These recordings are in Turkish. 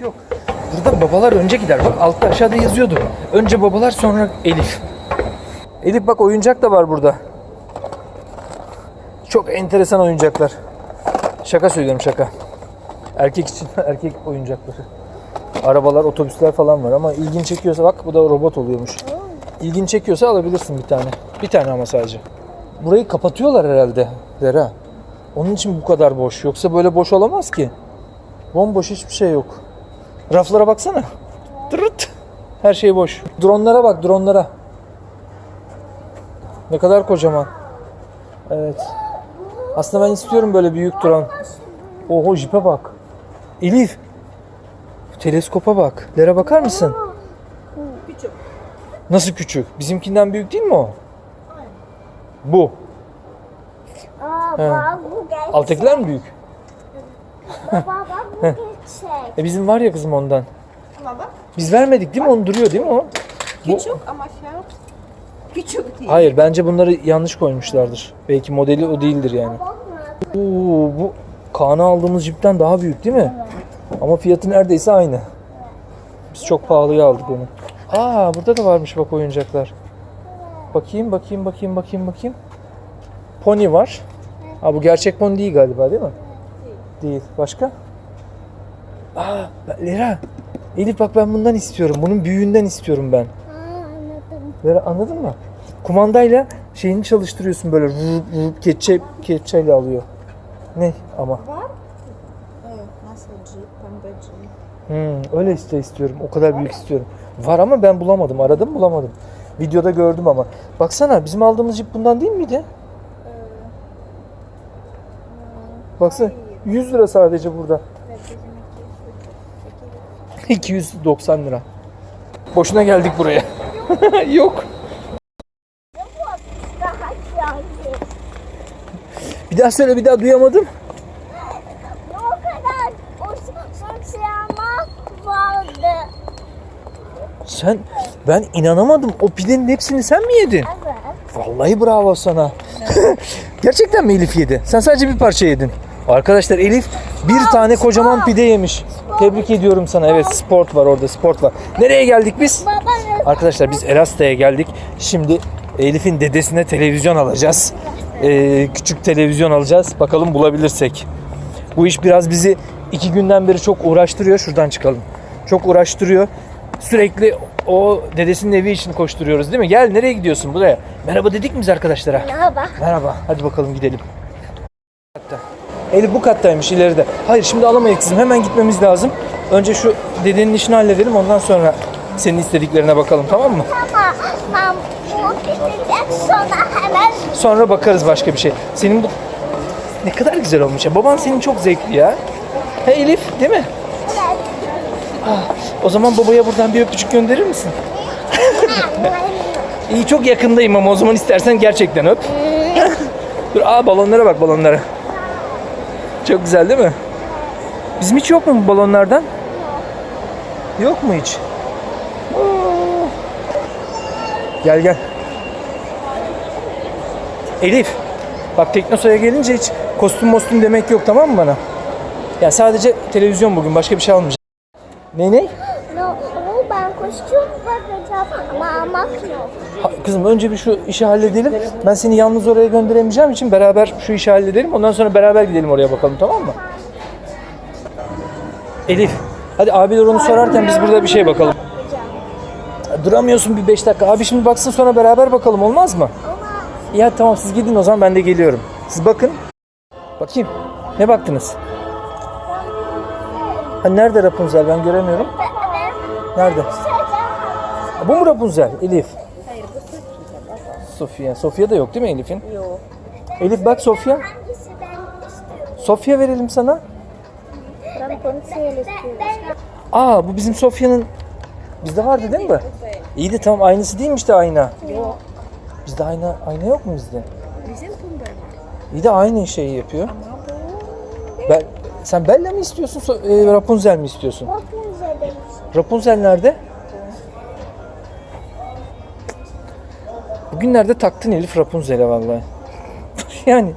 Yok. Burada babalar önce gider. Bak altta aşağıda yazıyordu. Önce babalar sonra Elif. Elif bak oyuncak da var burada. Çok enteresan oyuncaklar. Şaka söylüyorum şaka. Erkek için erkek oyuncakları. Arabalar, otobüsler falan var ama ilgin çekiyorsa bak bu da robot oluyormuş. İlgin çekiyorsa alabilirsin bir tane. Bir tane ama sadece. Burayı kapatıyorlar herhalde Dera. Onun için bu kadar boş. Yoksa böyle boş olamaz ki. Bomboş hiçbir şey yok. Raflara baksana. Tırırt. Her şey boş. Dronlara bak dronlara. Ne kadar kocaman. Evet. Aslında ben istiyorum böyle büyük drone. Oho jipe bak. Elif. Teleskopa bak. Lere bakar mısın? Küçük. Nasıl küçük? Bizimkinden büyük değil mi o? Bu. Aa, He. Alttakiler mi büyük? Baba bak bu gerçek. E bizim var ya kızım ondan. Ama bak Biz vermedik değil mi? Onu duruyor değil mi o? Bu- küçük ama şey küçük değil. Hayır bence bunları yanlış koymuşlardır. Belki modeli o değildir yani. Oo, bu Kaan'a aldığımız jipten daha büyük değil mi? Ama fiyatı neredeyse aynı. Biz çok pahalıya aldık onu. Aa burada da varmış bak oyuncaklar. Bakayım bakayım bakayım bakayım bakayım. Pony var. Ha bu gerçek pony değil galiba değil mi? Değil. Başka? Aa Lera. Elif bak ben bundan istiyorum. Bunun büyüğünden istiyorum ben. Ha, anladım. Vera anladın mı? Kumandayla şeyini çalıştırıyorsun böyle vurup vurup kepçe, kepçeyle alıyor. Ne ama? Hmm, öyle işte istiyorum. O kadar büyük istiyorum. Var ama ben bulamadım. Aradım bulamadım. Videoda gördüm ama. Baksana bizim aldığımız jip bundan değil miydi? Baksana 100 lira sadece burada. 290 lira. Boşuna geldik buraya. Yok. Bir daha söyle bir daha duyamadım. O kadar o sosyalma vardı. Sen ben inanamadım. O pidenin hepsini sen mi yedin? Evet. Vallahi bravo sana. Gerçekten mi Elif yedi? Sen sadece bir parça yedin. Arkadaşlar Elif bir tane kocaman pide yemiş. Tebrik ediyorum sana. Evet sport var orada sport var. Nereye geldik biz? Arkadaşlar biz Elasta'ya geldik. Şimdi Elif'in dedesine televizyon alacağız. Ee, küçük televizyon alacağız. Bakalım bulabilirsek. Bu iş biraz bizi iki günden beri çok uğraştırıyor. Şuradan çıkalım. Çok uğraştırıyor. Sürekli o dedesinin evi için koşturuyoruz değil mi? Gel nereye gidiyorsun buraya? Merhaba dedik mi biz arkadaşlara? merhaba. Merhaba. Hadi bakalım gidelim. Katta. Elif bu kattaymış ileride. Hayır şimdi alamayız kızım. Hemen gitmemiz lazım. Önce şu dedenin işini halledelim. Ondan sonra senin istediklerine bakalım tamam mı? Ama ben bu gidecek sonra hemen Sonra bakarız başka bir şey. Senin bu... Ne kadar güzel olmuş ya. Baban senin çok zevkli ya. He Elif değil mi? Ah, o zaman babaya buradan bir öpücük gönderir misin? İyi çok yakındayım ama o zaman istersen gerçekten öp. Dur aa balonlara bak balonlara. Çok güzel değil mi? Bizim hiç yok mu bu balonlardan? Yok mu hiç? Gel gel. Elif. Bak Teknosa'ya gelince hiç kostüm mostüm demek yok tamam mı bana? Ya sadece televizyon bugün başka bir şey almayacağım. Ne ne? No, ben kostüm yok. Ha, kızım önce bir şu işi halledelim. Ben seni yalnız oraya gönderemeyeceğim için beraber şu işi halledelim. Ondan sonra beraber gidelim oraya bakalım tamam mı? Elif. Hadi abiler onu sorarken biz burada bir şey bakalım. Duramıyorsun bir 5 dakika. Abi şimdi baksın sonra beraber bakalım olmaz mı? Ya tamam siz gidin o zaman ben de geliyorum. Siz bakın. Bakayım. Ne baktınız? Ha, nerede Rapunzel ben göremiyorum. Nerede? Bu mu Rapunzel Elif? Hayır bu Sofia. Sofia. Sofia da yok değil mi Elif'in? Yok. Elif bak Sofia. Hangisi ben istiyorum? Sofia verelim sana. Ben konseyle istiyorum. Aa bu bizim Sofia'nın bizde vardı değil mi? İyi de tamam aynısı değilmiş de ayna. Yok. Bizde ayna ayna yok mu bizde? Bizim var. İyi de aynı şeyi yapıyor. Ama bu Ben sen Bella mı istiyorsun, So- e, Rapunzel mi istiyorsun? Rapunzel demiş. Rapunzel nerede? Bugünlerde taktın Elif Rapunzel'e vallahi. yani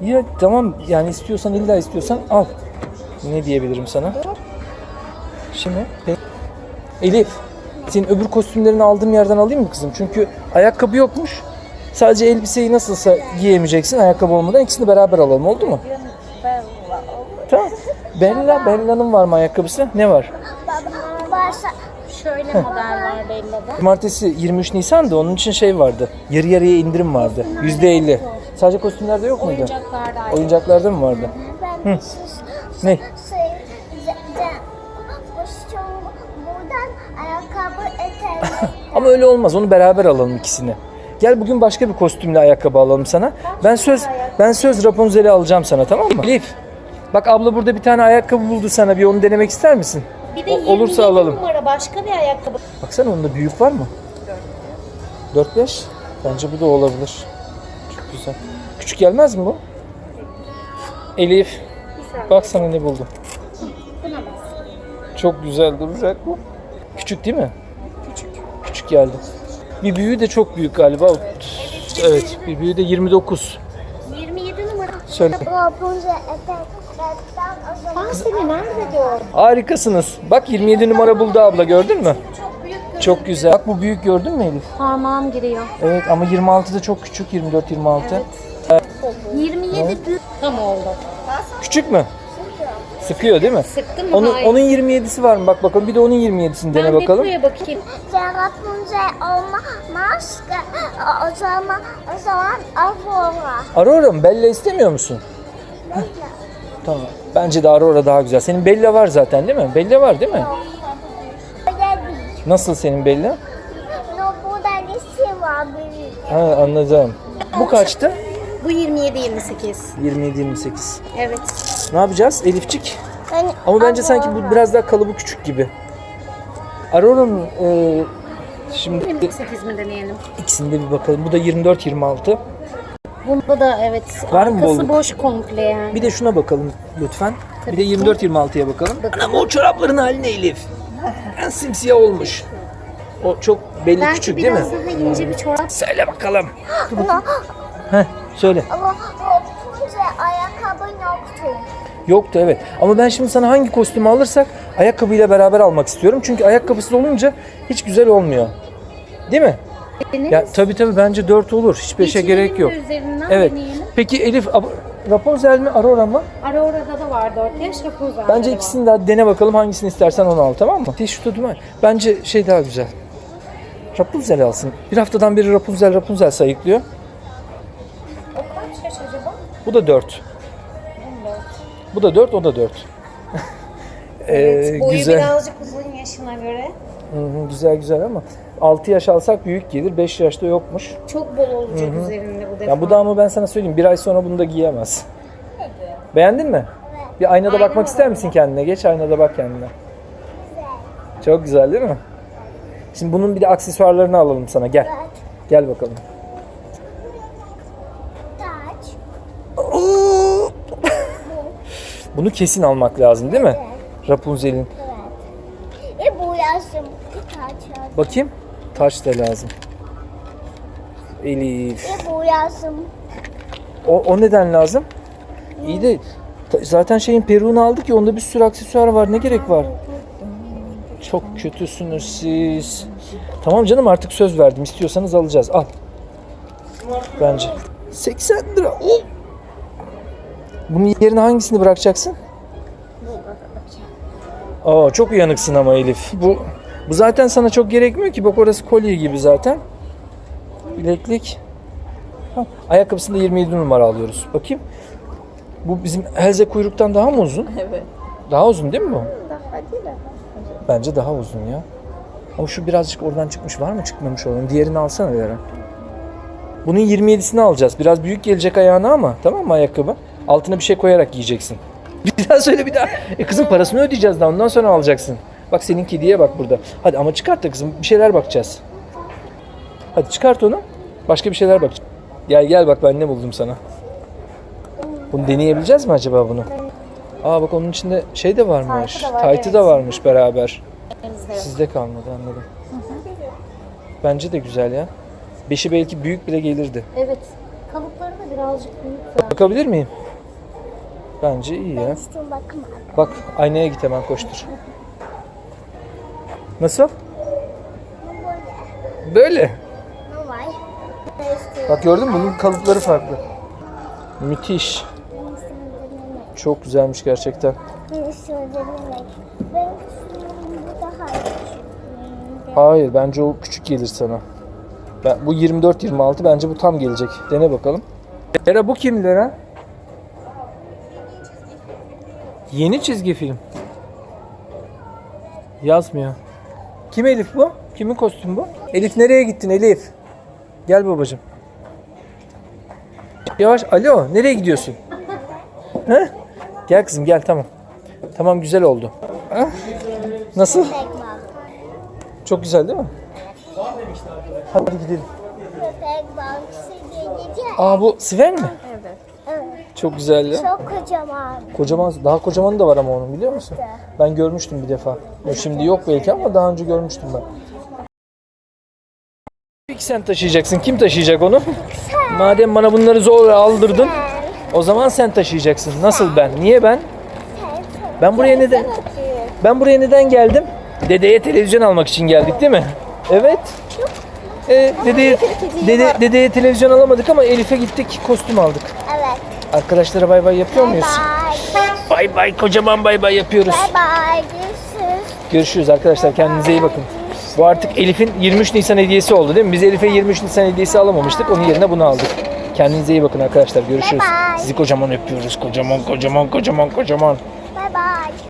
ya tamam yani istiyorsan illa istiyorsan al. Ne diyebilirim sana? Şimdi Elif, senin öbür kostümlerini aldığım yerden alayım mı kızım? Çünkü ayakkabı yokmuş. Sadece elbiseyi nasılsa giyemeyeceksin ayakkabı olmadan ikisini beraber alalım oldu mu? Tamam. Bella, Bella'nın var mı ayakkabısı? Ne var? Varsa Şöyle model var Bella'da. Cumartesi 23 Nisan'da onun için şey vardı. Yarı yarıya indirim vardı. %50. Sadece kostümlerde yok muydu? Oyuncaklar da ayrı. Oyuncaklarda mı vardı? ben sus. Ne? Şey, buradan ayakkabı eteği. Ama öyle olmaz. Onu beraber alalım ikisini. Gel bugün başka bir kostümle ayakkabı alalım sana. Ben söz ben söz Rapunzel'i alacağım sana tamam mı? Elif. Bak abla burada bir tane ayakkabı buldu sana. Bir onu denemek ister misin? Bir de O- 27 olursa alalım. numara başka bir ayakkabı. Baksana onda büyük var mı? 4-5. Bence bu da olabilir. Çok güzel. Küçük gelmez mi bu? Elif. Bak sana ne buldum. Çok güzel duracak bu. Küçük değil mi? Küçük. Küçük geldi. Bir büyüğü de çok büyük galiba. Evet, bir büyüğü de 29. 27 numara. Söyle. Rapunzel zaman. Ben seni nerede gördüm? Harikasınız. Bak 27 numara buldu abla gördün mü? Çok büyük. Çok güzel. Bak bu büyük gördün mü Elif? Parmağım giriyor. Evet ama 26 da çok küçük. 24 26. 27 büyük. Tam oldu. Küçük mü? Sıkıyor değil mi? Sıktı mı? Onun, Hayır. onun 27'si var mı? Bak bakalım. Bir de onun 27'sini dene ben bakalım. Beku'ya bakayım. Rapunzel olmaz ki. O, o zaman, o zaman Aurora. Aurora mı? Bella istemiyor musun? Tamam. Bence de Aurora daha güzel. Senin Bella var zaten değil mi? Bella var değil mi? Nasıl senin Bella? Ha anladım. Bu kaçtı? Bu 27-28. 27-28. Evet. Ne yapacağız Elifçik? Yani Ama bence sanki bu Aurora. biraz daha kalıbı küçük gibi. Aurora'nın e, şimdi 28 mi deneyelim? ikisinde bir bakalım. Bu da 24-26. Bunda da evet. Var mı arkası bolluk? boş komple yani. Bir de şuna bakalım lütfen. Bir de 24-26'ya bakalım. Anam o çorapların hali ne Elif? En simsiyah olmuş. O çok belli Belki küçük değil mi? biraz daha ince bir çorap. Söyle bakalım. No, Heh, söyle. ama ayakkabı yoktu. Yoktu evet. Ama ben şimdi sana hangi kostümü alırsak ayakkabıyla beraber almak istiyorum. Çünkü ayakkabısız olunca hiç güzel olmuyor. Değil mi? Ya tabii tabii bence 4 olur. Hiç 5'e gerek yok. Üzerinden Evet. deneyelim. Peki Elif Rapunzel mi Aurora mı? Aurora'da da var 4 yaş, Rapunzel'de Bence de ikisini de dene bakalım hangisini istersen onu al tamam mı? Şu tutma. Bence şey daha güzel. Rapunzel alsın. Bir haftadan beri Rapunzel Rapunzel sayıklıyor. O kaç yaş acaba? Bu da 4. Bu da 4, o da 4. Evet, boyu Ee, güzel. birazcık uzun yaşına göre. Hı hı, güzel güzel ama 6 yaş alsak büyük gelir. 5 yaşta yokmuş. Çok bol olacak üzerinde bu defa. Ya bu da ama ben sana söyleyeyim bir ay sonra bunu da giyemez. Beğendin mi? Bir aynada Ayna bakmak ister misin kendine? Geç aynada bak kendine. Çok güzel değil mi? Şimdi bunun bir de aksesuarlarını alalım sana. Gel. Evet. Gel bakalım. Bunu kesin almak lazım değil mi? Rapunzel'in. Evet. E bu yazım. Taç. Bakayım. Taç da lazım. Elif. E bu yazım. O, o neden lazım? İyi de zaten şeyin peruğunu aldık ya onda bir sürü aksesuar var. Ne gerek var? Çok kötüsünüz siz. Tamam canım artık söz verdim. İstiyorsanız alacağız. Al. Bence. 80 lira. Oh! Bunun yerine hangisini bırakacaksın? Aa, çok uyanıksın ama Elif. Bu bu zaten sana çok gerekmiyor ki. Bak orası kolye gibi zaten. Bileklik. Ha, Ayakkabısında 27 numara alıyoruz. Bakayım. Bu bizim Helze kuyruktan daha mı uzun? Evet. Daha uzun değil mi bu? Daha değil mi? Bence daha uzun ya. Ama şu birazcık oradan çıkmış. Var mı çıkmamış olan? Diğerini alsana Vera. Bunun 27'sini alacağız. Biraz büyük gelecek ayağına ama tamam mı ayakkabı? Altına bir şey koyarak giyeceksin. Bir daha söyle bir daha. E kızım parasını ödeyeceğiz daha ondan sonra alacaksın. Bak senin kediye bak burada. Hadi ama çıkart da kızım bir şeyler bakacağız. Hadi çıkart onu. Başka bir şeyler bak. Gel gel bak ben ne buldum sana. Bunu deneyebileceğiz mi acaba bunu? Aa bak onun içinde şey de varmış. Taytı da var, Taytı da evet. varmış beraber. Sizde kalmadı anladım. Bence de güzel ya. Beşi belki büyük bile gelirdi. Evet. Kalıpları da birazcık büyük zaten. Bakabilir miyim? Bence iyi ya. Üstüm bakma. Bak aynaya git hemen koştur. Nasıl? Böyle. Bak gördün mü? Bunun kalıpları farklı. Müthiş. Çok güzelmiş gerçekten. Hayır bence o küçük gelir sana. Ben, bu 24-26 bence bu tam gelecek. Dene bakalım. Lera bu kim Lera? Yeni çizgi film. Yazmıyor. Kim Elif bu? Kimin kostümü bu? Elif nereye gittin Elif? Gel babacığım. Yavaş. Alo nereye gidiyorsun? He? Gel kızım gel tamam. Tamam güzel oldu. Ha? Nasıl? Çok güzel değil mi? Hadi gidelim. Aa bu Sven mi? Çok güzel ya. Çok kocaman. Kocaman, daha kocamanı da var ama onun biliyor musun? Ben görmüştüm bir defa. O şimdi yok belki ama daha önce görmüştüm ben. Peki sen taşıyacaksın. Kim taşıyacak onu? Madem bana bunları zorla aldırdın, o zaman sen taşıyacaksın. Nasıl ben? Niye ben? Ben buraya neden Ben buraya neden geldim? Dedeye televizyon almak için geldik değil mi? Evet. Ee, dedeye, dede, dedeye televizyon alamadık ama Elif'e gittik kostüm aldık. Arkadaşlara bay bay yapıyor muyuz? Bay bay kocaman bay bay yapıyoruz. Bye. Görüşürüz. Görüşürüz arkadaşlar kendinize iyi bakın. Bu artık Elif'in 23 Nisan hediyesi oldu değil mi? Biz Elif'e 23 Nisan hediyesi alamamıştık. Onun yerine bunu aldık. Kendinize iyi bakın arkadaşlar. Görüşürüz. Bye bye. Sizi kocaman öpüyoruz. Kocaman kocaman kocaman kocaman. Bye bye.